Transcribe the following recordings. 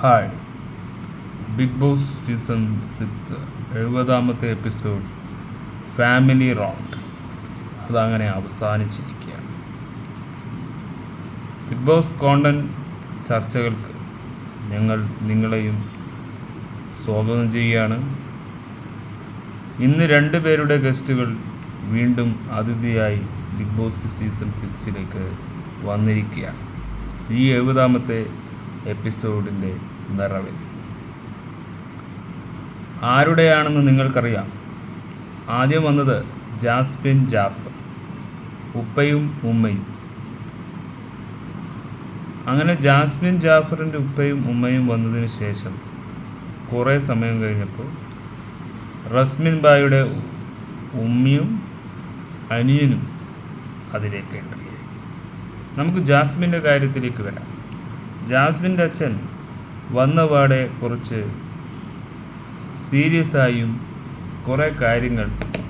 Hi. Big boss season six എഴുപതാമത്തെ episode family round. അതങ്ങനെ അവസാനിച്ചിരിക്കുകയാണ്. Big boss content ചർച്ചകൾക്ക് ഞങ്ങൾ നിങ്ങളെയും സ്വാഗതം ചെയ്യുകയാണ്. ഇന്ന് രണ്ട് പേരുടെ ഗസ്റ്റുകൾ വീണ്ടും അതിഥിയായി ബിഗ് ബോസ് സീസൺ സിക്സിലേക്ക് വന്നിരിക്കുകയാണ്. ഈ എഴുപതാമത്തെ എപ്പിസോഡിന്റെ നിറവിൽ. ആരുടെയാണെന്ന് നിങ്ങൾക്കറിയാം. ആദ്യം വന്നത് ജാസ്മിൻ ജാഫർ ഉപ്പയും ഉമ്മയും. അങ്ങനെ ജാസ്മിൻ ജാഫറിന്റെ ഉപ്പയും ഉമ്മയും വന്നതിന് ശേഷം കുറേ സമയം കഴിഞ്ഞപ്പോൾ റസ്മിൻ ബായുടെ ഉമ്മയും അനിയനും അതിലേക്ക് ചെയ്യും നമുക്ക് ജാസ്മിന്റെ കാര്യത്തിലേക്ക് വരാം. ജാസ്മിന്റെ അച്ഛൻ വന്നപാടെ കുറച്ച് സീരിയസ് ആയും കുറേ കാര്യങ്ങൾ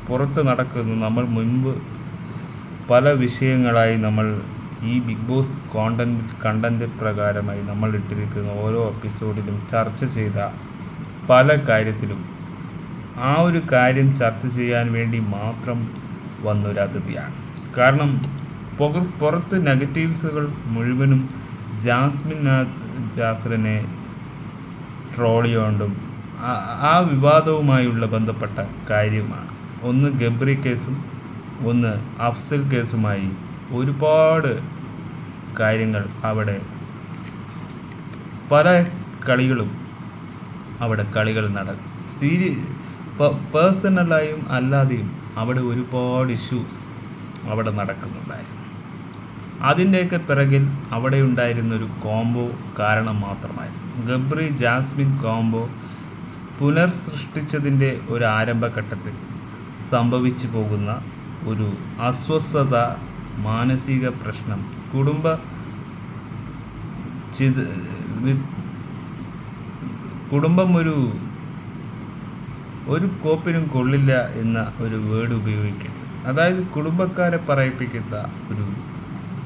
പുറത്ത് നടക്കുന്നു. നമ്മൾ മുൻപ് പല വിഷയങ്ങളായി നമ്മൾ ഈ ബിഗ് ബോസ് കോണ്ടന്റ് കണ്ടന്റ് പ്രകാരമായി നമ്മൾ ഇട്ടിരിക്കുന്ന ഓരോ എപ്പിസോഡിലും ചർച്ച ചെയ്ത പല കാര്യത്തിലും ആ ഒരു കാര്യം ചർച്ച ചെയ്യാൻ വേണ്ടി മാത്രം വന്നൊരു അതിഥിയാണ് കാരണം പുറത്ത് നെഗറ്റീവ്സുകൾ മുഴുവനും ജാസ്മിൻ ജാഫറിനെ ആ- ആ വിവാദവുമായുള്ള ബന്ധപ്പെട്ട കാര്യമാണ്. ഒന്ന് ഗബ്രി കേസും ഒന്ന് അഫ്സൽ കേസുമായി ഒരുപാട് കാര്യങ്ങൾ അവിടെ പല കളികളും അവിടെ കളികൾ നടക്കും സീരി പേഴ്സണലായും അല്ലാതെയും അവിടെ ഒരുപാട് ഇഷ്യൂസ് അവിടെ നടക്കുന്നുണ്ടായിരുന്നു. അതിന്റെയൊക്കെ പിറകിൽ അവിടെ ഉണ്ടായിരുന്ന ഒരു കോംബോ കാരണം മാത്രമായിരുന്നു. ഗബ്രി ജാസ്മിൻ കോംബോ പുനർസൃഷ്ടിച്ചതിന്റെ ഒരു ആരംഭഘട്ടത്തിൽ സംഭവിച്ചു പോകുന്ന ഒരു അസ്വസ്ഥത മാനസിക പ്രശ്നം കുടുംബ ചിത് കുടുംബം ഒരു ഒരു കോപ്പിനും കൊള്ളില്ല എന്ന ഒരു വേർഡ് ഉപയോഗിക്കുന്നു അതായത് കുടുംബക്കാരെ പറയിപ്പിക്കുന്ന ഒരു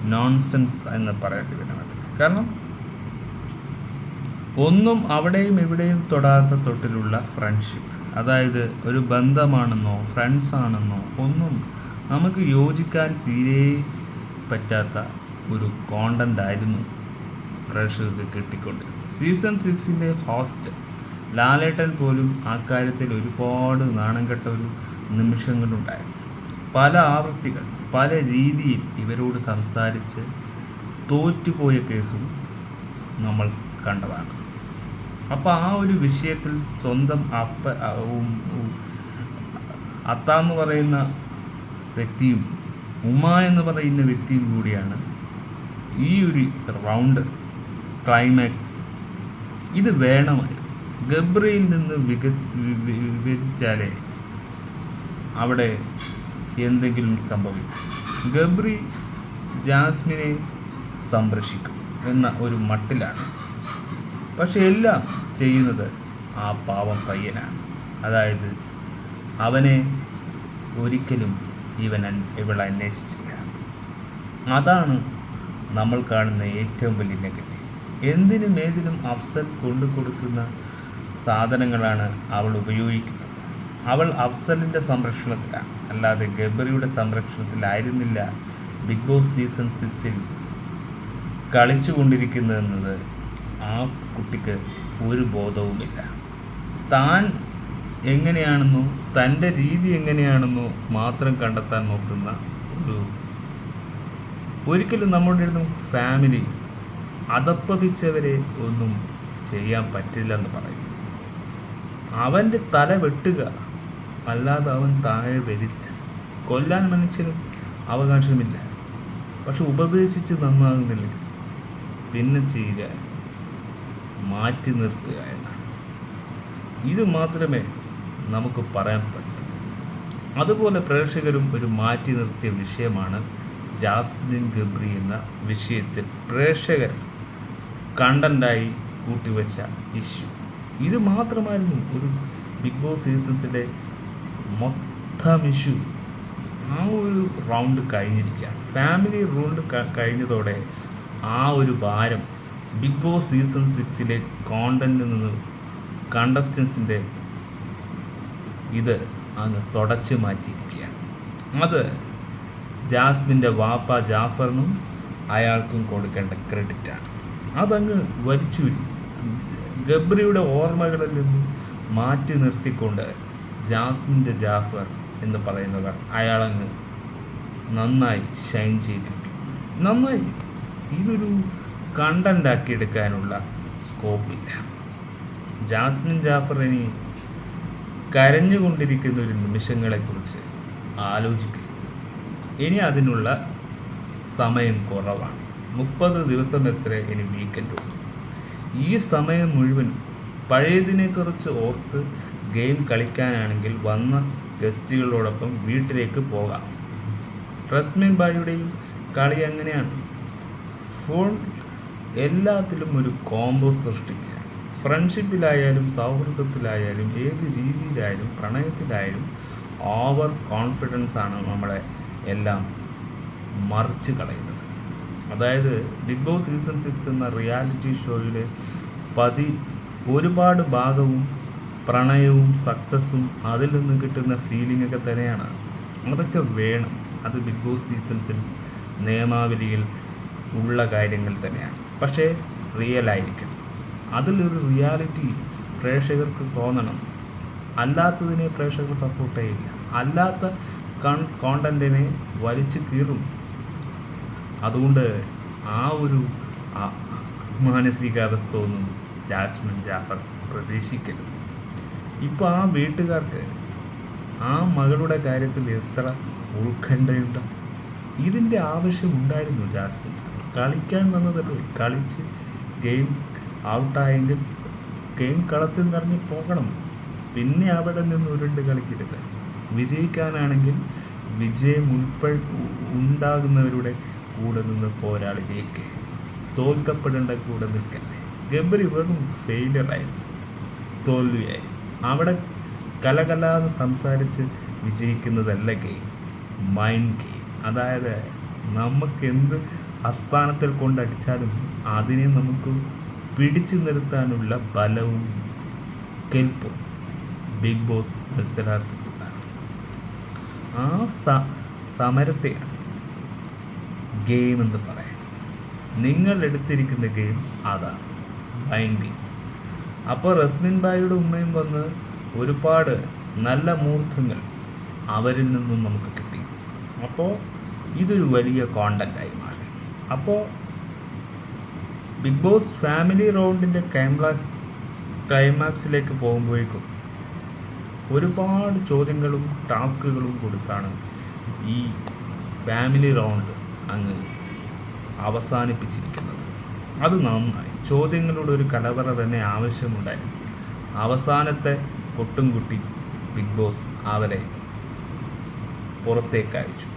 നോൺസെൻസ് എന്ന് പറയേണ്ടി വരും അതിന് കാരണം ഒന്നും അവിടെയും ഇവിടെയും തൊടാത്ത തൊട്ടിലുള്ള ഫ്രണ്ട്ഷിപ്പ് അതായത് ഒരു ബന്ധമാണെന്നോ ഫ്രണ്ട്സ് ആണെന്നോ ഒന്നും നമുക്ക് യോജിക്കാൻ തീരെ പറ്റാത്ത ഒരു കോണ്ടന്റ് ആയിരുന്നു പ്രേക്ഷകർക്ക് കിട്ടിക്കൊണ്ടിരുന്നത്. സീസൺ സിക്സിന്റെ ഹോസ്റ്റ് ലാലേട്ടൻ പോലും ആ കാര്യത്തിൽ ഒരുപാട് നാണം കെട്ട ഒരു നിമിഷങ്ങളുണ്ടായിരുന്നു. പല ആവൃത്തികൾ പല രീതിയിൽ ഇവരോട് സംസാരിച്ച് തോറ്റുപോയ കേസും നമ്മൾ കണ്ടതാണ്. അപ്പോൾ ആ ഒരു വിഷയത്തിൽ സ്വന്തം അപ്പ അത്ത എന്ന് പറയുന്ന വ്യക്തിയും ഉമ്മ എന്ന് പറയുന്ന വ്യക്തിയും കൂടിയാണ് ഈ ഒരു റൗണ്ട് ക്ലൈമാക്സ്. ഇത് വേണമായിരുന്നു. ഗബ്രയിൽ നിന്ന് വിക വിഭജിച്ചാലേ അവിടെ എന്തെങ്കിലും സംഭവിക്കും. ഗബ്രി ജാസ്മിനെ സംരക്ഷിക്കും എന്ന ഒരു മട്ടിലാണ്. പക്ഷെ എല്ലാം ചെയ്യുന്നത് ആ പാവം പയ്യനാണ്. അതായത് അവനെ ഒരിക്കലും ഇവൻ ഇവൾ അന്വേഷിച്ചില്ല. അതാണ് നമ്മൾ കാണുന്ന ഏറ്റവും വലിയ നെഗറ്റീവ്. എന്തിനും ഏതിനും അഫ്സൽ കൊണ്ടു കൊടുക്കുന്ന സാധനങ്ങളാണ് അവൾ ഉപയോഗിക്കുന്നത്. അവൾ അഫ്സലിന്റെ സംരക്ഷണത്തിലാണ്. അല്ലാതെ ഗബറിയുടെ സംരക്ഷണത്തിലായിരുന്നില്ല ബിഗ് ബോസ് സീസൺ സിക്സിൽ കളിച്ചു കൊണ്ടിരിക്കുന്നതെന്നത് ആ കുട്ടിക്ക് ഒരു ബോധവുമില്ല. താൻ എങ്ങനെയാണെന്നോ തന്റെ രീതി എങ്ങനെയാണെന്നോ മാത്രം കണ്ടെത്താൻ നോക്കുന്ന ഒരു ഒരിക്കലും നമ്മുടെ അടുത്തും ഫാമിലി അതപ്പതിച്ചവരെ ഒന്നും ചെയ്യാൻ പറ്റില്ല എന്ന് പറയും. അവന്റെ തല വെട്ടുക അല്ലാതെ അവൻ താഴെ വരില്ല കൊല്ലാൻ മനുഷ്യനും അവകാശമില്ല. പക്ഷെ ഉപദേശിച്ച് നന്നാകുന്നില്ല. പിന്നെ ചെയ്യുക മാറ്റി നിർത്തുക എന്നാണ്. ഇത് മാത്രമേ നമുക്ക് പറയാൻ പറ്റൂ. അതുപോലെ പ്രേക്ഷകരും ഒരു മാറ്റി നിർത്തിയ വിഷയമാണ് ജാസ്മിൻ ഗബ്രി എന്ന വിഷയത്തിൽ പ്രേക്ഷകർ കണ്ടന്റായി കൂട്ടിവെച്ച ഇഷ്യൂ. ഇത് മാത്രമായിരുന്നു ഒരു ബിഗ് ബോസ് സീസൺസിലെ മൊത്തം ഇഷ്യൂ ആ ഒരു റൗണ്ട് കഴിഞ്ഞിരിക്കുകയാണ്. ഫാമിലി റൗണ്ട് കഴിഞ്ഞതോടെ ആ ഒരു ഭാരം ബിഗ് ബോസ് സീസൺ സിക്സിലെ കോണ്ടന്റിൽ നിന്ന് കണ്ടസ്റ്റൻസിന്റെ ഇത് അങ്ങ് തുടച്ചു മാറ്റിയിരിക്കുകയാണ്. അത് ജാസ്മിന്റെ വാപ്പ ജാഫറിനും അയാൾക്കും കൊടുക്കേണ്ട ക്രെഡിറ്റാണ് അതങ്ങ് വലിച്ചൂരി ഗബ്രിയുടെ ഓർമ്മകളിൽ നിന്ന് മാറ്റി നിർത്തിക്കൊണ്ട് ജാസ്മിന്റെ ജാഫർ എന്ന് പറയുന്നവർ അയാളങ്ങ് നന്നായി ഷൈൻ ചെയ്തിട്ടു. നന്നായി. ഇതൊരു കണ്ടന്റ് ആക്കി എടുക്കാനുള്ള സ്കോപ്പില്ല ജാസ്മിൻ ജാഫർ ഇനി കരഞ്ഞുകൊണ്ടിരിക്കുന്ന ഒരു നിമിഷങ്ങളെക്കുറിച്ച് ആലോചിക്കുക ഇനി അതിനുള്ള സമയം കുറവാണ്. മുപ്പത് ദിവസം എത്ര ഇനി വീക്കെൻഡ് ഈ സമയം മുഴുവൻ പഴയതിനെക്കുറിച്ച് ഓർത്ത് ഗെയിം കളിക്കാനാണെങ്കിൽ വന്ന ഗസ്റ്റുകളോടൊപ്പം വീട്ടിലേക്ക് പോകാം. റസ്മിൻ ബായിയുടെയും കളി അങ്ങനെയാണ് ഫോൺ എല്ലാത്തിലും ഒരു കോംബോ സൃഷ്ടിക്കുക. ഫ്രണ്ട്ഷിപ്പിലായാലും സൗഹൃദത്തിലായാലും ഏത് രീതിയിലായാലും പ്രണയത്തിലായാലും ഓവർ കോൺഫിഡൻസ് ആണ് നമ്മളെ എല്ലാം മറിച്ച് കളയുന്നത്. അതായത് ബിഗ് ബോസ് സീസൺ സിക്സ് എന്ന റിയാലിറ്റി ഷോയിലെ പതി ഒരുപാട് ഭാഗവും പ്രണയവും സക്സസ്സും അതിൽ നിന്ന് കിട്ടുന്ന ഫീലിംഗ് ഒക്കെ തന്നെയാണ്. അതൊക്കെ വേണം. അത് ബിഗ് ബോസ് സീസൺസിൽ നിയമാവലിയിൽ ഉള്ള കാര്യങ്ങൾ തന്നെയാണ്. പക്ഷേ റിയൽ ആയിരിക്കണം അതിലൊരു റിയാലിറ്റി പ്രേക്ഷകർക്ക് തോന്നണം. അല്ലാത്തതിനെ പ്രേക്ഷകർ സപ്പോർട്ട് ചെയ്യില്ല. അല്ലാത്ത കൺ കോണ്ടന്റിനെ വലിച്ചു കീറും. അതുകൊണ്ട് ആ ഒരു മാനസികാവസ്ഥ ഒന്നും ജാസ്മിൻ ജാഫർ പ്രതീക്ഷിക്കരുത്. ഇപ്പോൾ ആ വീട്ടുകാർക്ക് ആ മകളുടെ കാര്യത്തിൽ എത്ര ഉത്കണ്ഠയുണ്ട് ഇതിന്റെ ആവശ്യമുണ്ടായിരുന്നു ജാസ്മിൻ. കളിക്കാൻ വന്നതല്ലേ? കളിച്ച് ഗെയിം ഔട്ടായെങ്കിൽ ഗെയിം കളത്തിൽ നിറഞ്ഞ് പോകണം. പിന്നെ അവിടെ നിന്ന് ഉരുണ്ട് കളിക്കരുത്. വിജയിക്കാനാണെങ്കിൽ വിജയം ഉൾപ്പെ ഉണ്ടാകുന്നവരുടെ കൂടെ നിന്ന് പോരാളി ജയിക്കുക തോൽക്കപ്പെടേണ്ട കൂടെ നിൽക്കണ്ടേ ഗബ്രി വെറും ഫെയിലിയറായിരുന്നു തോൽവിയായി അവിടെ കലകലാന്ന് സംസാരിച്ച് വിജയിക്കുന്നതല്ല ഗെയിം മൈൻഡ് ഗെയിം അതായത് നമുക്ക് എന്ത് അസ്ഥാനത്തിൽ കൊണ്ടടിച്ചാലും അതിനെ നമുക്ക് പിടിച്ചു നിർത്താനുള്ള ബലവും കെൽപ്പും ബിഗ് ബോസ് മത്സരാർത്ഥികളുണ്ടാകും ആ സ സമരത്തെയാണ് ഗെയിം എന്ന് പറയുന്നത്. നിങ്ങൾ എടുത്തിരിക്കുന്ന ഗെയിം അതാണ് മൈൻഡ് ഗെയിം അപ്പോൾ റസ്മിൻ ബായിയുടെ ഉമ്മയും വന്ന് ഒരുപാട് നല്ല മൂർത്തങ്ങൾ അവരിൽ നിന്നും നമുക്ക് കിട്ടി. അപ്പോൾ ഇതൊരു വലിയ കോണ്ടന്റായി മാറി. അപ്പോൾ ബിഗ് ബോസ് ഫാമിലി റൗണ്ടിന്റെ ക്യാമ്ല ക്ലൈമാക്സിലേക്ക് പോകുമ്പോഴേക്കും ഒരുപാട് ചോദ്യങ്ങളും ടാസ്കുകളും കൊടുത്താണ് ഈ ഫാമിലി റൗണ്ട് അങ്ങ് അവസാനിപ്പിച്ചിരിക്കുന്നത്. അത് നന്നായി. ചോദ്യങ്ങളുടെ ഒരു കലവറ തന്നെ ആവശ്യമുണ്ടായിരുന്നു അവസാനത്തെ കൊട്ടും കുട്ടി ബിഗ് ബോസ് അവരെ പുറത്തേക്ക് അയച്ചു.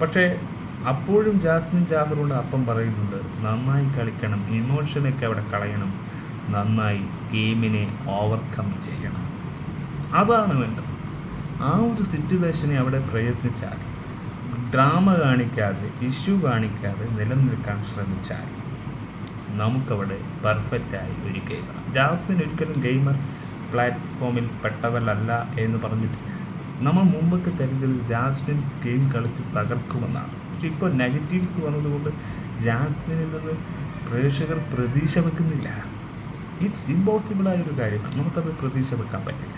പക്ഷേ അപ്പോഴും ജാസ്മിൻ ജാഫറോട് അപ്പം പറയുന്നുണ്ട് നന്നായി കളിക്കണം ഇമോഷനൊക്കെ അവിടെ കളയണം നന്നായി ഗെയിമിനെ ഓവർകം ചെയ്യണം. അതാണ് വേണ്ടത്. ആ ഒരു സിറ്റുവേഷനെ അവിടെ പ്രയത്നിച്ചാൽ ഡ്രാമ കാണിക്കാതെ ഇഷ്യൂ കാണിക്കാതെ നിലനിൽക്കാൻ ശ്രമിച്ചാൽ നമുക്കവിടെ പെർഫെക്റ്റായി ഒരു ഗെയിമർ ജാസ്മിൻ ഒരിക്കലും ഗെയിമർ പ്ലാറ്റ്ഫോമിൽ പെട്ടവരല്ല എന്ന് പറഞ്ഞിട്ട് നമ്മൾ മുമ്പൊക്കെ കരുതിയത് ജാസ്മിൻ ഗെയിം കളിച്ച് തകർക്കുമെന്നാണ്. പക്ഷെ ഇപ്പോൾ നെഗറ്റീവ്സ് വന്നതുകൊണ്ട് ജാസ്മിനിൽ നിന്ന് പ്രേക്ഷകർ പ്രതീക്ഷ വെക്കുന്നില്ല. ഇറ്റ്സ് ഇമ്പോസിബിളായ ഒരു കാര്യമാണ്. നമുക്കത് പ്രതീക്ഷ വെക്കാൻ പറ്റില്ല.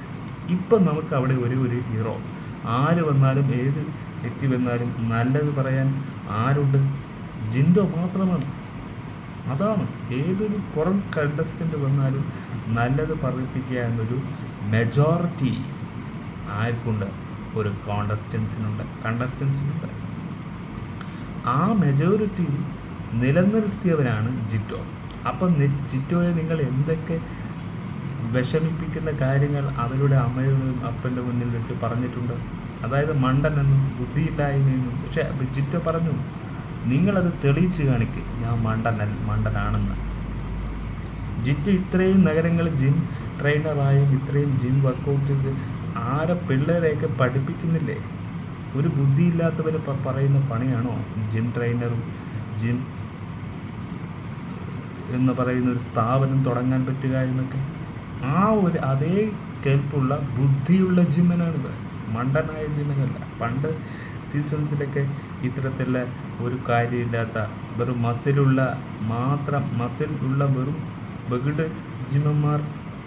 ഇപ്പം നമുക്ക് അവിടെ ഒരു ഒരു ഹീറോ ആര് വന്നാലും ഏത് വ്യക്തി വന്നാലും നല്ലത് പറയാൻ ആരുണ്ട്? ജിൻഡോ മാത്രമാണ്. അതാണ് ഏതൊരു പുറം കണ്ടസ്റ്റന്റ് വന്നാലും നല്ലത് പറയിപ്പിക്കുക എന്നൊരു മെജോറിറ്റി ആർക്കുണ്ട്? ഒരു കോണ്ടസ്റ്റൻസിനുണ്ട് കണ്ടസ്റ്റൻസിനുണ്ട് ആ മെജോറിറ്റി നിലനിർത്തിയവരാണ് ജിറ്റോ. അപ്പം ജിറ്റോയെ നിങ്ങൾ എന്തൊക്കെ വിഷമിപ്പിക്കുന്ന കാര്യങ്ങൾ അവരുടെ അമ്മയും അപ്പന്റെ മുന്നിൽ വെച്ച് പറഞ്ഞിട്ടുണ്ട്? അതായത് മണ്ടനെന്നും ബുദ്ധിയില്ലായ്മയെന്നും പക്ഷേ ജിറ്റോ പറഞ്ഞു നിങ്ങളത് തെളിയിച്ച് കാണിക്കുക ഞാൻ മണ്ടൻ മണ്ടനാണെന്ന്. ജിറ്റു ഇത്രയും നഗരങ്ങളിൽ ജിം ട്രെയിനറായും ഇത്രയും ജിം വർക്കൗട്ട് ആരെ പിള്ളേരെയൊക്കെ പഠിപ്പിക്കുന്നില്ലേ? ഒരു ബുദ്ധിയില്ലാത്തവർ പറയുന്ന പണിയാണോ ജിം ട്രെയിനറും ജിം എന്ന് പറയുന്ന ഒരു സ്ഥാപനം തുടങ്ങാൻ പറ്റുക എന്നൊക്കെ? ആ ഒരു അതേ കേൾപ്പുള്ള ബുദ്ധിയുള്ള ജിമ്മനാണിത് മണ്ടനായ ജിമ്മിനല്ല പണ്ട് സീസൺസിലൊക്കെ ഇത്തരത്തിലുള്ള ഒരു കാര്യമില്ലാത്ത വെറും മസിലുള്ള മാത്രം മസിൽ ഉള്ള വെറും ബഗിഡ് ജിമ്മന്മാർ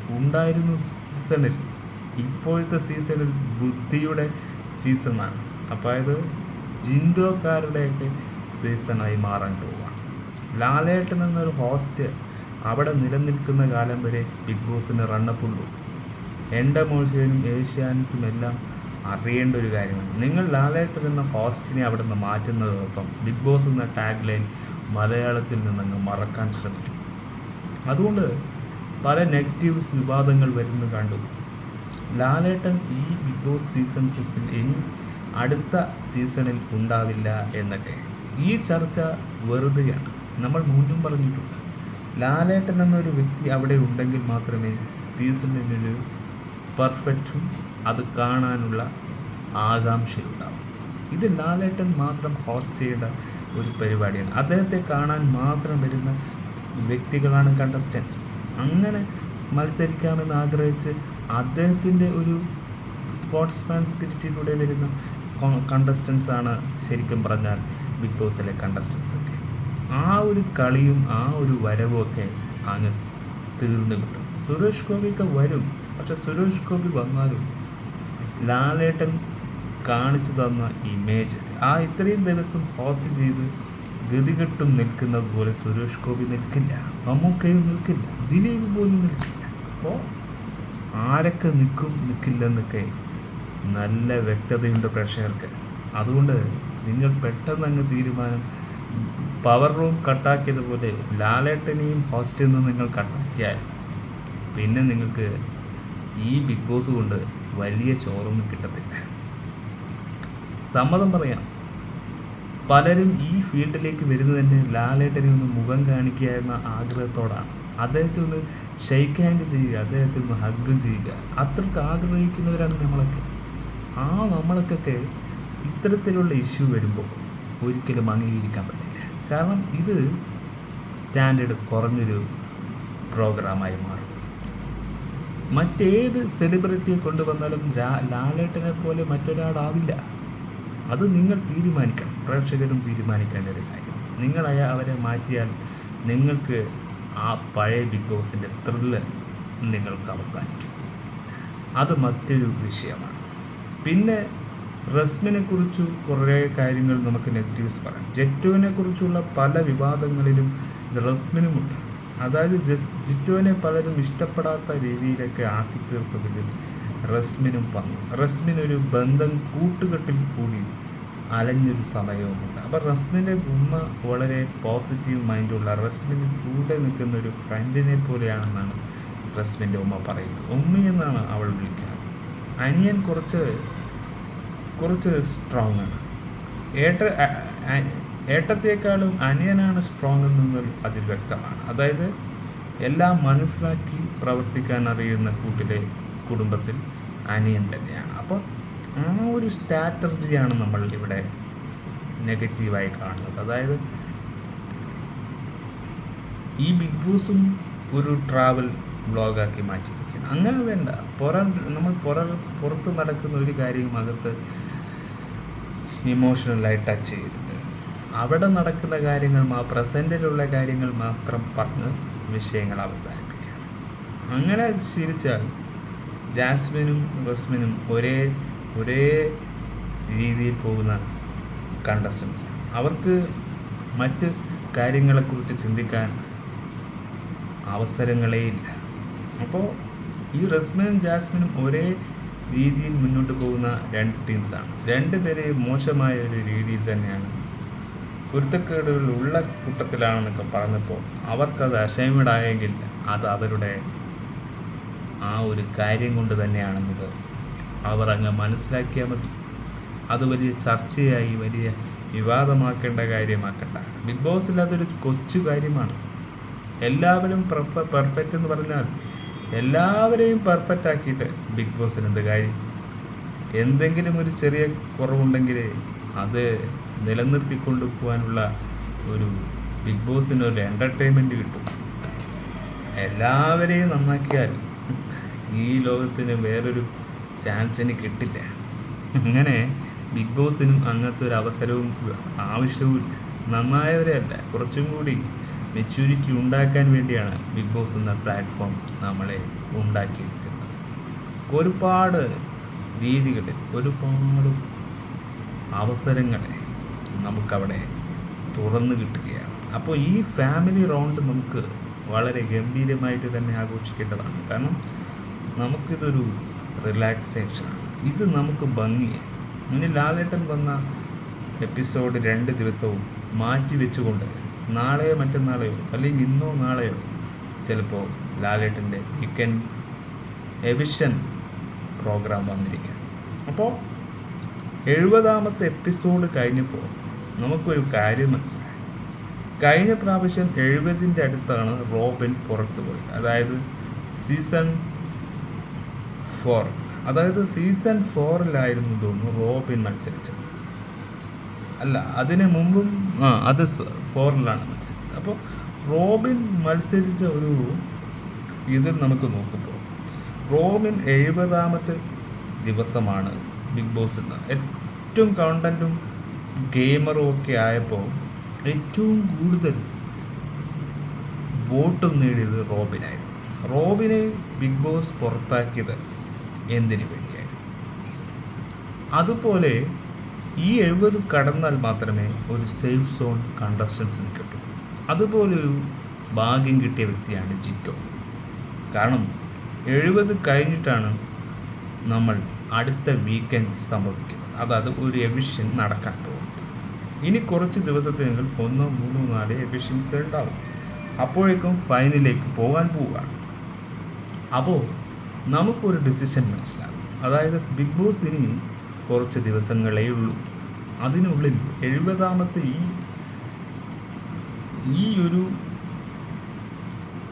ഉണ്ടായിരുന്നു സീസണിൽ ഇപ്പോഴത്തെ സീസണിൽ ബുദ്ധിയുടെ സീസണാണ് അപ്പോൾ അത് ജിൻഡോക്കാരുടെയൊക്കെ സീസണായി മാറാൻ പോവുകയാണ് ലാലേട്ടൻ എന്നൊരു ഹോസ്റ്റ് അവിടെ നിലനിൽക്കുന്ന കാലം വരെ ബിഗ് ബോസിന് റണ്ണപ്പുള്ളൂ എന്റെ മോശനും ഏഷ്യാനെറ്റും എല്ലാം അറിയേണ്ട ഒരു കാര്യമാണ് നിങ്ങൾ ലാലേട്ടൻ എന്ന ഹോസ്റ്റിനെ അവിടെ നിന്ന് മാറ്റുന്നതോടൊപ്പം ബിഗ് ബോസ് എന്ന ടാഗ് ലൈൻ മലയാളത്തിൽ നിന്നങ്ങ് മറക്കാൻ ശ്രമിക്കും. അതുകൊണ്ട് പല നെഗറ്റീവ്സ് വിവാദങ്ങൾ വരുന്നു കണ്ടു. ലാലേട്ടൻ ഈ ബിഗ് ബോസ് സീസൺ സിക്സിൽ ഇനി അടുത്ത സീസണിൽ ഉണ്ടാവില്ല എന്നൊക്കെ. ഈ ചർച്ച വെറുതെയാണ്. നമ്മൾ മുന്നും പറഞ്ഞിട്ടുണ്ട്. ലാലേട്ടൻ എന്നൊരു വ്യക്തി അവിടെ ഉണ്ടെങ്കിൽ മാത്രമേ സീസണിനൊരു പെർഫെക്റ്റും അത് കാണാനുള്ള ആകാംക്ഷയുണ്ടാവും. ഇത് ലാലേട്ടൻ മാത്രം ഹോസ്റ്റ് ചെയ്ത ഒരു പരിപാടിയാണ്. അദ്ദേഹത്തെ കാണാൻ മാത്രം വരുന്ന വ്യക്തികളാണ് കണ്ടസ്റ്റൻസ് അങ്ങനെ മത്സരിക്കാമെന്ന് ആഗ്രഹിച്ച് അദ്ദേഹത്തിന്റെ ഒരു സ്പോർട്സ്മാൻ സ്പിരിറ്റിലൂടെ വരുന്ന കണ്ടസ്റ്റൻസ് ആണ് ശരിക്കും പറഞ്ഞാൽ ബിഗ് ബോസിലെ കണ്ടസ്റ്റൻസ് ഒക്കെ. ആ ഒരു കളിയും ആ ഒരു വരവും ഒക്കെ അങ്ങ് തീർന്നു കിട്ടും. സുരേഷ് ഗോപിയൊക്കെ വരും. പക്ഷെ സുരേഷ് ഗോപി വന്നാലും ലാലേട്ടൻ കാണിച്ചു തന്ന ഇമേജ് ആ ഇത്രയും ദിവസം ഹോസ്റ്റ് ചെയ്ത് ഗതികെട്ടും നിൽക്കുന്നത് പോലെ സുരേഷ് ഗോപി നിൽക്കില്ല. മമ്മൂക്കയും നിൽക്കില്ല. ദിലീപ് പോലും നിൽക്കില്ല. അപ്പോൾ ആരൊക്കെ നിൽക്കും നിൽക്കില്ലെന്നൊക്കെ നല്ല വ്യക്തതയുണ്ട് പ്രേക്ഷകർക്ക്. അതുകൊണ്ട് നിങ്ങൾ പെട്ടെന്ന് അങ്ങ് തീരുമാനം പവർ റൂം കട്ടാക്കിയതുപോലെ ലാലേട്ടനെയും ഹോസ്റ്റിൽ നിന്ന് നിങ്ങൾ കട്ടാക്കിയാൽ പിന്നെ നിങ്ങൾക്ക് ഈ ബിഗ് ബോസ് കൊണ്ട് വലിയ ചോറൊന്നും കിട്ടത്തില്ല. സമ്മതം പറയാം. പലരും ഈ ഫീൽഡിലേക്ക് വരുന്നത് തന്നെ ലാലേട്ടനെ ഒന്ന് മുഖം കാണിക്കുക എന്ന ആഗ്രഹത്തോടാണ്. അദ്ദേഹത്തെ ഒന്ന് ഷെയ്ക്ക് ഹാൻഡ് ചെയ്യുക അദ്ദേഹത്തെ ഒന്ന് ഹഗ് ചെയ്യുക. അത്രയ്ക്ക് ആഗ്രഹിക്കുന്നവരാണ് നമ്മളൊക്കെ. ആ നമ്മളൊക്കെ ഇത്തരത്തിലുള്ള ഇഷ്യൂ വരുമ്പോൾ ഒരിക്കലും അംഗീകരിക്കാൻ പറ്റില്ല. കാരണം ഇത് സ്റ്റാൻഡേർഡ് കുറഞ്ഞൊരു പ്രോഗ്രാമായി മാറും. മറ്റേത് സെലിബ്രിറ്റിയെ കൊണ്ടുവന്നാലും ലാലേട്ടനെ പോലെ മറ്റൊരാളാവില്ല. അത് നിങ്ങൾ തീരുമാനിക്കണം. പ്രേക്ഷകരും തീരുമാനിക്കേണ്ട ഒരു കാര്യം. നിങ്ങൾ അയ- അവരെ മാറ്റിയാൽ നിങ്ങൾക്ക് ആ പഴയ ബിഗ് ബോസിന്റെ ത്രില്ല് നിങ്ങൾക്ക് അവസാനിക്കും. അത് മറ്റൊരു വിഷയമാണ്. പിന്നെ റസ്മിനെ കുറിച്ച് കുറേ കാര്യങ്ങൾ നമുക്ക് നെഗറ്റീവ്സ് പറയാം. ജെറ്റുവിനെ കുറിച്ചുള്ള പല വിവാദങ്ങളിലും റസ്മിനുമുണ്ട്. അതായത് ജസ് ജിറ്റോനെ പലരും ഇഷ്ടപ്പെടാത്ത രീതിയിലൊക്കെ ആക്കി തീർത്തതിൽ റസ്മിനും പങ്കു. റസ്മിനൊരു ബന്ധം കൂട്ടുകെട്ടിൽ കൂടി അലഞ്ഞൊരു സമയവുമുണ്ട്. അപ്പോൾ റസ്മിന്റെ ഉമ്മ വളരെ പോസിറ്റീവ് മൈൻഡുള്ള റസ്മിന് കൂടെ നിൽക്കുന്ന ഒരു ഫ്രണ്ടിനെ പോലെയാണെന്നാണ് റസ്മിന്റെ ഉമ്മ പറയുന്നത്. ഉമ്മ എന്നാണ് അവൾ വിളിക്കുന്നത്. അനിയൻ കുറച്ച് കുറച്ച് സ്ട്രോങ് ആണ്. ഏട്ട ഏട്ടത്തേക്കാളും അനിയനാണ് സ്ട്രോങ് എന്നത് അതിൽ വ്യക്തമാണ്. അതായത് എല്ലാം മനസ്സിലാക്കി പ്രവർത്തിക്കാൻ അറിയുന്ന കൂട്ടിലെ കുടുംബത്തിൽ അനിയൻ തന്നെയാണ്. അപ്പോൾ ആ ഒരു സ്ട്രാറ്റജിയാണ് നമ്മൾ ഇവിടെ നെഗറ്റീവായി കാണുന്നത്. അതായത് ഈ ബിഗ് ബോസും ഒരു ട്രാവൽ വ്ളോഗാക്കി മാറ്റിയിരിക്കുന്നു അങ്ങനെ വേണ്ട. പുറം നമ്മൾ പുറ പുറത്ത് നടക്കുന്ന ഒരു കാര്യം അകത്ത് ഇമോഷണലായി ടച്ച് ചെയ്തിട്ട് അവിടെ നടക്കുന്ന കാര്യങ്ങൾ മാ പ്രസന്റിലുള്ള കാര്യങ്ങൾ മാത്രം പറഞ്ഞ് വിഷയങ്ങൾ അവസാനിപ്പിക്കുക അങ്ങനെ ശീലിച്ചാൽ ജാസ്മിനും റസ്മിനും ഒരേ ഒരേ രീതിയിൽ പോകുന്ന കണ്ടസ്റ്റൻസ് അവർക്ക് മറ്റ് കാര്യങ്ങളെക്കുറിച്ച് ചിന്തിക്കാൻ അവസരങ്ങളേ ഇല്ല. അപ്പോൾ ഈ റസ്മിനും ജാസ്മിനും ഒരേ രീതിയിൽ മുന്നോട്ട് പോകുന്ന രണ്ട് ടീംസാണ് രണ്ടുപേരെയും മോശമായ ഒരു രീതിയിൽ തന്നെയാണ് പൊരുത്തക്കേടുകൾ ഉള്ള കൂട്ടത്തിലാണെന്നൊക്കെ പറഞ്ഞപ്പോൾ അവർക്കത് അഷൈമഡായെങ്കിൽ അത് അവരുടെ ആ ഒരു കാര്യം കൊണ്ട് തന്നെയാണെന്നത്. അവർ അങ്ങ് മനസ്സിലാക്കിയാൽ മതി. അത് വലിയ ചർച്ചയായി വലിയ വിവാദമാക്കേണ്ട കാര്യമാക്കണ്ട. ബിഗ് ബോസിൽ അതൊരു കൊച്ചു കാര്യമാണ്. എല്ലാവരും പെർഫ പെർഫെക്റ്റ് എന്ന് പറഞ്ഞാൽ എല്ലാവരെയും പെർഫെക്റ്റ് ആക്കിയിട്ട് ബിഗ് ബോസിന് എന്ത് കാര്യം? എന്തെങ്കിലും ഒരു ചെറിയ കുറവുണ്ടെങ്കിൽ അത് നിലനിർത്തിക്കൊണ്ടു പോകാനുള്ള ഒരു ബിഗ് ബോസിന് ഒരു എന്റർടൈൻമെന്റ് കിട്ടും. എല്ലാവരെയും നന്നാക്കിയാൽ ഈ ലോകത്തിന് വേറൊരു ചാൻസിന് കിട്ടില്ല. അങ്ങനെ ബിഗ് ബോസിനും അങ്ങനത്തെ ഒരു അവസരവും ആവശ്യവും നന്നായവരെ അല്ല കുറച്ചും കൂടി മെച്യൂരിറ്റി ഉണ്ടാക്കാൻ വേണ്ടിയാണ് ബിഗ് ബോസ് എന്ന പ്ലാറ്റ്ഫോം നമ്മളെ ഉണ്ടാക്കിയിരിക്കുന്നത്. ഒരുപാട് രീതികളിൽ ഒരുപാട് അവസരങ്ങളെ നമുക്കവിടെ തുറന്നു കിട്ടുകയാണ്. അപ്പോൾ ഈ ഫാമിലി റൗണ്ട് നമുക്ക് വളരെ ഗംഭീരമായിട്ട് തന്നെ ആഘോഷിക്കേണ്ടതാണ്. കാരണം നമുക്കിതൊരു റിലാക്സേഷനാണ് ഇത് നമുക്ക് ഭംഗിയാണ് ഇനി ലാലേട്ടൻ വന്ന എപ്പിസോഡ് രണ്ട് ദിവസവും മാറ്റി വെച്ചുകൊണ്ട് നാളെയോ മറ്റന്നാളെയോ അല്ലെങ്കിൽ ഇന്നോ നാളെയോ ചിലപ്പോൾ ലാലേട്ടന്റെ വിക്കൻ എവിഷൻ പ്രോഗ്രാം വന്നിരിക്കാം അപ്പോൾ എഴുപതാമത്തെ എപ്പിസോഡ് കഴിഞ്ഞപ്പോൾ നമുക്കൊരു കാര്യം മനസ്സിലായി. കഴിഞ്ഞ പ്രാവശ്യം എഴുപതിന്റെ അടുത്താണ് റോബിൻ പുറത്തു പോയത്. അതായത് സീസൺ ഫോർ. അതായത് സീസൺ ഫോറിലായിരുന്നു തോന്നുന്നു റോബിൻ മത്സരിച്ചത്. അല്ല അതിന് മുമ്പും ആ അത് ഫോറിലാണ് മത്സരിച്ചത്. അപ്പോൾ റോബിൻ മത്സരിച്ച ഒരു ഇതിൽ നമുക്ക് നോക്കുമ്പോൾ. റോബിൻ എഴുപതാമത്തെ ദിവസമാണ് ബിഗ് ബോസ് എന്ന്. ഏറ്റവും കണ്ടന്റും ഗെയിമറും ഒക്കെ ആയപ്പോൾ ഏറ്റവും കൂടുതൽ വോട്ടും നേടിയത് റോബിനായിരുന്നു. റോബിനെ ബിഗ് ബോസ് പുറത്താക്കിയത് എന്തിനു വേണ്ടിയായിരുന്നു? അതുപോലെ ഈ എഴുപത് കടന്നാൽ മാത്രമേ ഒരു സേഫ് സോൺ കണ്ടസ്റ്റൻസിന് കിട്ടൂ. അതുപോലെ ഒരു ഭാഗ്യം കിട്ടിയ വ്യക്തിയാണ് ജിറ്റോ. കാരണം എഴുപത് കഴിഞ്ഞിട്ടാണ് നമ്മൾ അടുത്ത വീക്കെൻഡ് സംഭവിക്കുന്നത് അതായത് ഒരു എവിഷൻ നടക്കാൻ പോകുന്നത് ഇനി കുറച്ച് ദിവസത്തിനുള്ളിൽ ഒന്നോ മൂന്നോ നാല് എവിഷൻസ് ഉണ്ടാവും. അപ്പോഴേക്കും ഫൈനലിലേക്ക് പോകാൻ പോവുകയാണ്. അപ്പോൾ നമുക്കൊരു ഡിസിഷൻ മനസ്സിലാകും. അതായത് ബിഗ് ബോസ് ഇനി കുറച്ച് ദിവസങ്ങളേ ഉള്ളൂ. അതിനുള്ളിൽ എഴുപതാമത്തെ ഈ ഈ ഒരു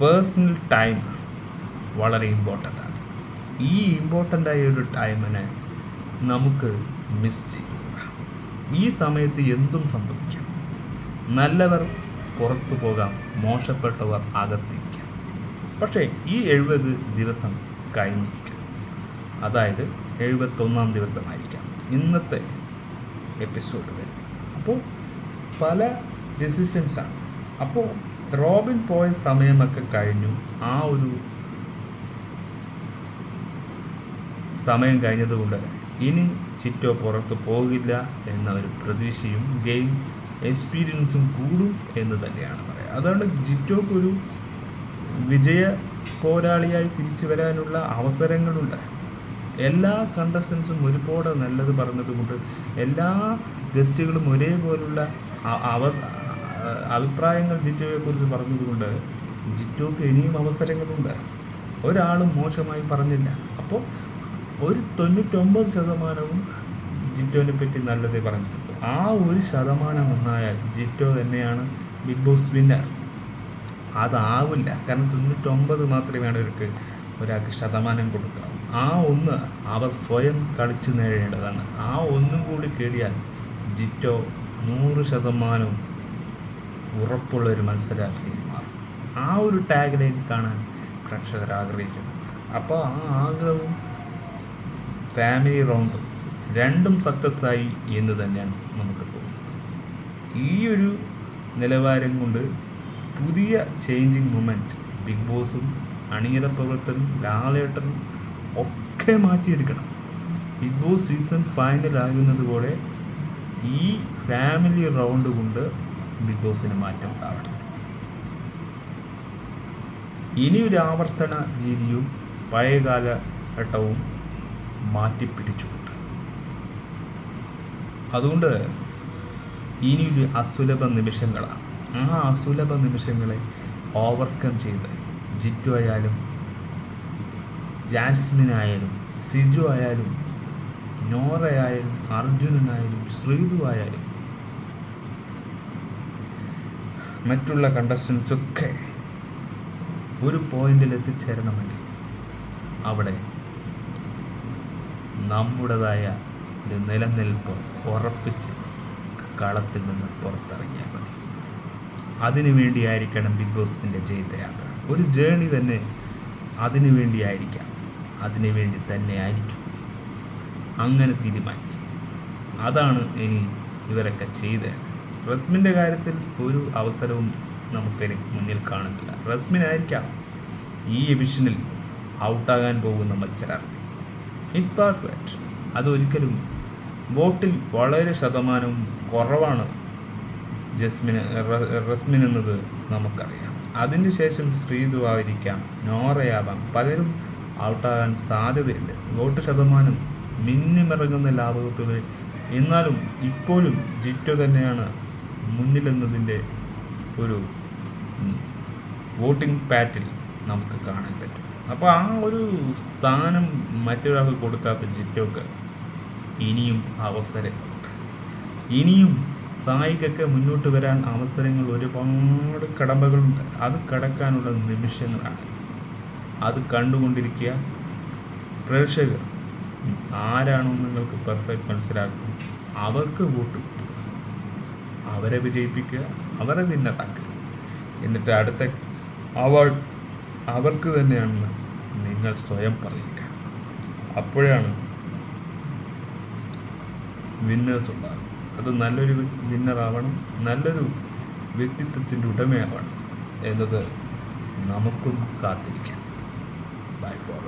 പേഴ്സണൽ ടൈം വളരെ ഇമ്പോർട്ടന്റ് ആണ്. ഈ ഇമ്പോർട്ടന്റ് ആയ ഒരു ടൈമിനെ നമുക്ക് മിസ് ചെയ്യുക ഈ സമയത്ത് എന്തും സംഭവിക്കാം. നല്ലവർ പുറത്തു പോകാം മോശപ്പെട്ടവർ അകത്തിരിക്കാം. പക്ഷേ ഈ എഴുപത് ദിവസം കഴിഞ്ഞിരിക്കാം. അതായത് എഴുപത്തൊന്നാം ദിവസമായിരിക്കാം ഇന്നത്തെ എപ്പിസോഡ് വരെ അപ്പോൾ പല ഡിസിഷൻസാണ് അപ്പോൾ റോബിൻ പോയ സമയമൊക്കെ കഴിഞ്ഞു. ആ ഒരു സമയം കഴിഞ്ഞതുകൊണ്ട് ഇനി ചിറ്റോ പുറത്ത് പോകില്ല എന്ന ഒരു പ്രതീക്ഷയും ഗെയിം എക്സ്പീരിയൻസും കൂടും എന്ന് തന്നെയാണ് പറയുക അതുകൊണ്ട് ജിറ്റോക്കൊരു വിജയ പോരാളിയായി തിരിച്ചു വരാനുള്ള അവസരങ്ങളുണ്ട്. എല്ലാ കണ്ടസ്റ്റൻസും ഒരുപാട് നല്ലത് പറഞ്ഞതുകൊണ്ട് എല്ലാ ഗസ്റ്റുകളും ഒരേപോലുള്ള അവ അഭിപ്രായങ്ങൾ ജിറ്റോയെക്കുറിച്ച് പറഞ്ഞതുകൊണ്ട് ജിറ്റോക്ക് ഇനിയും അവസരങ്ങളുണ്ട്. ഒരാളും മോശമായി പറഞ്ഞില്ല. അപ്പോൾ ഒരു തൊണ്ണൂറ്റൊമ്പത് ശതമാനവും ജിറ്റോനെ പറ്റി നല്ലതേ പറഞ്ഞിട്ടുണ്ട്. ആ ഒരു ശതമാനം നന്നായാൽ ജിറ്റോ തന്നെയാണ് ബിഗ് ബോസ് വിന്നർ. അതാവില്ല. കാരണം തൊണ്ണൂറ്റൊമ്പത് മാത്രമേ അവർക്ക് ഒരാൾക്ക് ശതമാനം കൊടുക്കാവൂ ആ ഒന്ന് അവർ സ്വയം കളിച്ചു നേടേണ്ടതാണ്. ആ ഒന്നും കൂടി കേടിയാൽ ജിറ്റോ നൂറ് ശതമാനവും ഉറപ്പുള്ള ഒരു മത്സരാർത്ഥി മാറും. ആ ഒരു ടാഗിലേക്ക് കാണാൻ പ്രേക്ഷകർ ആഗ്രഹിക്കുന്നു. അപ്പോൾ ആ ആഗ്രഹവും ഫാമിലി റൗണ്ട് രണ്ടും സക്സസ് ആയി എന്ന് തന്നെയാണ് നമുക്ക് തോന്നുന്നത്. ഈ ഒരു നിലവാരം കൊണ്ട് പുതിയ ചേഞ്ചിങ് മൂമെന്റ് ബിഗ് ബോസും അണിയറ പ്രവർത്തനും ലാലേട്ടനും ഒക്കെ മാറ്റിയെടുക്കണം. ബിഗ് ബോസ് സീസൺ ഫൈനൽ ആകുന്നത് പോലെ ഈ ഫാമിലി റൗണ്ട് കൊണ്ട് ബിഗ് ബോസിന് മാറ്റം ഉണ്ടാവണം. ഇനിയൊരു ആവർത്തന രീതിയും പഴയ കാലഘട്ടവും മാറ്റിപ്പിടിച്ചുകൊണ്ട്. അതുകൊണ്ട് ഇനിയൊരു അസുലഭ നിമിഷങ്ങളാണ്. ആ അസുലഭ നിമിഷങ്ങളെ ഓവർകം ചെയ്ത് ജിറ്റു ആയാലും ജാസ്മിൻ ആയാലും സിജു ആയാലും നോറയായാലും അർജുനനായാലും ശ്രീതു ആയാലും മറ്റുള്ള കണ്ടസ്റ്റൻസൊക്കെ ഒരു പോയിന്റിൽ എത്തിച്ചേരണമെങ്കിൽ അവിടെ നമ്മുടേതായ ഒരു നിലനിൽപ്പ് ഉറപ്പിച്ച് കളത്തിൽ നിന്ന് പുറത്തിറങ്ങിയാൽ മതി. അതിനു വേണ്ടിയായിരിക്കണം ബിഗ് ബോസിന്റെ ജയത്തയാത്ര. ഒരു ജേണി തന്നെ അതിനു വേണ്ടിയായിരിക്കാം. അതിനു വേണ്ടി തന്നെ ആയിരിക്കും. അങ്ങനെ തീരുമാനിക്കും. അതാണ് ഇനി ഇവരൊക്കെ ചെയ്തത്. റസ്മിന്റെ കാര്യത്തിൽ ഒരു അവസരവും നമുക്ക് മുന്നിൽ കാണുന്നില്ല. റസ്മിനായിരിക്കാം ഈ എവിഷനിൽ ഔട്ടാകാൻ പോകുന്ന മത്സരാർത്ഥി. ഇറ്റ്സ് പെർഫെക്റ്റ് അതൊരിക്കലും വോട്ടിൽ വളരെ ശതമാനവും കുറവാണ്. ജസ്മിന് റസ്മിൻ എന്നത് നമുക്കറിയാം. അതിന് ശേഷം ശ്രീതു ആയിരിക്കാം നോറയാവാം. പലരും ഔട്ടാകാൻ സാധ്യതയുണ്ട്. വോട്ട് ശതമാനം മിന്നിമിറങ്ങുന്ന ലാഭത്തിൽ എന്നാലും ഇപ്പോഴും ജിറ്റോ തന്നെയാണ് മുന്നിലെന്നതിന്റെ ഒരു വോട്ടിംഗ് പാറ്റിൽ നമുക്ക് കാണാൻ പറ്റും. അപ്പോൾ ആ ഒരു സ്ഥാനം മറ്റൊരാൾക്ക് കൊടുക്കാത്ത ജിറ്റോക്ക് ഇനിയും അവസരം. ഇനിയും സായിക്കൊക്കെ മുന്നോട്ട് വരാൻ അവസരങ്ങൾ ഒരുപാട് കടമ്പകളുണ്ട്. അത് കടക്കാനുള്ള നിമിഷങ്ങളാണ്. അത് കണ്ടുകൊണ്ടിരിക്കുക. പ്രേക്ഷകർ ആരാണോ നിങ്ങൾക്ക് പെർഫെക്റ്റ് മനസ്സിലാക്കും അവർക്ക് വോട്ട് കൊടുക്കുക അവരെ വിജയിപ്പിക്കുക അവരെ വിന്നതാക്കുക എന്നിട്ട് അടുത്ത അവാർഡ് അവർക്ക് തന്നെയാണെന്ന് നിങ്ങൾ സ്വയം പറയുക അപ്പോഴാണ് വിന്നേഴ്സ് ഉണ്ടാകും അത് നല്ലൊരു വിന്നറാവണം നല്ലൊരു വ്യക്തിത്വത്തിന്റെ ഉടമയാവണം എന്നത് നമുക്കും കാത്തിരിക്കാം. By four